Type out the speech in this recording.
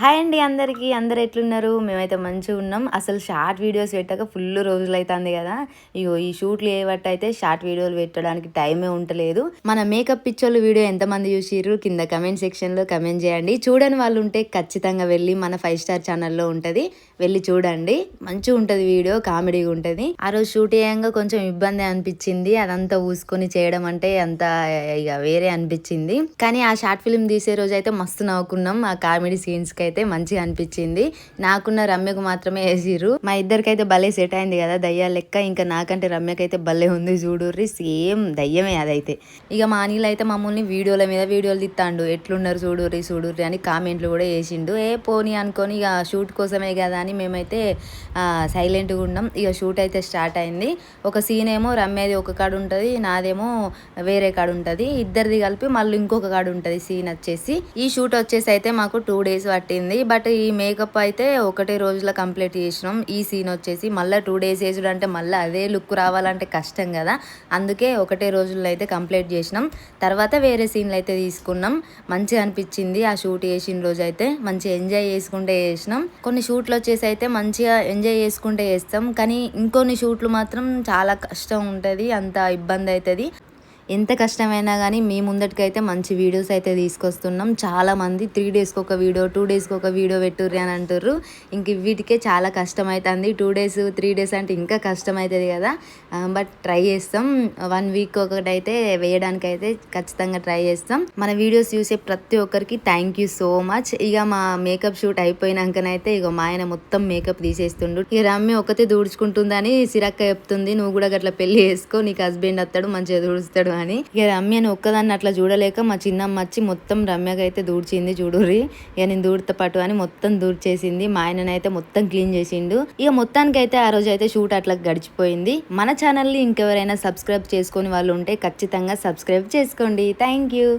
Hi అండి అందరికీ. అందరు ఎట్లున్నారు? మేమైతే మంచిగా ఉన్నాం. అసలు షార్ట్ వీడియోస్ పెట్టక ఫుల్ రోజులు అవుతుంది కదా. ఇగో ఈ షూట్లు ఏ అయితే షార్ట్ వీడియోలు పెట్టడానికి టైమే ఉండలేదు మన మేకప్ పిచ్చోళ్ళు వీడియో ఎంతమంది చూసిర్రు? కింద కమెంట్ సెక్షన్లో కమెంట్ చేయండి. చూడని వాళ్ళు ఉంటే ఖచ్చితంగా వెళ్ళి మన ఫైవ్ స్టార్ ఛానల్లో ఉంటుంది. వెళ్ళి చూడండి. మంచిగా ఉంటుంది వీడియో కామెడీగా ఉంటుంది. ఆ రోజు షూట్ చేయంగా కొంచెం ఇబ్బంది అనిపించింది. అదంతా ఊసుకొని చేయడం అంటే అంత ఇక వేరే అనిపించింది. కానీ ఆ షార్ట్ ఫిల్మ్ తీసే రోజు అయితే మస్తు నవ్వుకున్నాం. ఆ కామెడీ సీన్స్ అయితే మంచిగా అనిపించింది. నాకున్న రమ్యకు మాత్రమే వేసిర్రు మా ఇద్దరికైతే భలే సెట్ అయింది కదా దయ్యాల లెక్క. ఇంకా నాకంటే రమ్యకైతే భలే ఉంది చూడుర్రి. సేమ్ దయ్యమే అదైతే. ఇక మా అనిల్ అయితే మమ్మల్ని వీడియోల మీద వీడియోలు తిత్తాండు. ఎట్లున్నారు చూడుర్రి చూడుర్రి అని కామెంట్లు కూడా వేసిండు. ఏ పోనీ అనుకొని ఇక షూట్ కోసమే కదా అని మేమైతే సైలెంట్గా ఉన్నాం. ఇక షూట్ అయితే స్టార్ట్ అయింది. ఒక సీన్ ఏమో రమ్యది ఒక కాడు ఉంటుంది నాదేమో వేరే కాడు ఉంటుంది. ఇద్దరిది కలిపి మళ్ళీ ఇంకొక కాడు ఉంటుంది సీన్ వచ్చేసి. ఈ షూట్ వచ్చేసి అయితే మాకు టూ డేస్ పట్టింది. బట్ ఈ మేకప్ అయితే ఒకటే రోజులో కంప్లీట్ చేసినాం. ఈ సీన్ వచ్చేసి మళ్ళీ టూ డేస్ వేసుడు అంటే మళ్ళీ అదే లుక్ రావాలంటే కష్టం కదా. అందుకే ఒకటే రోజుల్లో అయితే కంప్లీట్ చేసినాం. తర్వాత వేరే సీన్లు అయితే తీసుకున్నాం. మంచిగా అనిపించింది ఆ షూట్ చేసిన రోజు అయితే. మంచిగా ఎంజాయ్ చేసుకుంటే చేసినాం. కొన్ని షూట్లు వచ్చేసి అయితే మంచిగా ఎంజాయ్ చేసుకుంటే చేస్తాం. కానీ ఇంకొన్ని షూట్లు మాత్రం చాలా కష్టం ఉంటుంది. అంత ఇబ్బంది అవుతుంది. ఎంత కష్టమైనా కానీ మీ ముందటికైతే మంచి వీడియోస్ అయితే తీసుకొస్తున్నాం. చాలామంది త్రీ డేస్కి ఒక వీడియో టూ డేస్కి ఒక వీడియో పెట్టుర్రి అని అంటుర్రు. ఇంక వీటికే చాలా కష్టం అవుతుంది టూ డేస్ త్రీ డేస్ అంటే ఇంకా కష్టం అవుతుంది కదా బట్ ట్రై చేస్తాం. వన్ వీక్ ఒకటి అయితే వేయడానికి అయితే ఖచ్చితంగా ట్రై చేస్తాం. మన వీడియోస్ చూసే ప్రతి ఒక్కరికి థ్యాంక్ యూ సో మచ్ ఇక మా మేకప్ షూట్ అయిపోయినాకనైతే ఇక మా ఆయన మొత్తం మేకప్ తీసేస్తుండు. ఇక రమ్మి ఒకతే దూడ్చుకుంటుందని సిరక్క చెప్తుంది. నువ్వు కూడా గట్ల పెళ్ళి చేసుకో. నీకు హస్బెండ్ వస్తాడు మంచిగా దూడుస్తాడు అని ఇక రమ్యను ఒక్కదాన్ని అట్లా చూడలేక మా చిన్నమ్మ వచ్చి మొత్తం రమ్యకి అయితే దూడ్చింది చూడుర్రి. ఇక నేను దూడత పట్టు అని మొత్తం దూడ్చేసింది. మా ఆయననైతే మొత్తం క్లీన్ చేసిండు. ఇక మొత్తానికి అయితే ఆ రోజు అయితే షూట్ అట్లా గడిచిపోయింది. మన ఛానల్ని ఇంకెవరైనా సబ్స్క్రైబ్ చేసుకొని వాళ్ళు ఉంటే ఖచ్చితంగా సబ్స్క్రైబ్ చేసుకోండి. Thank you.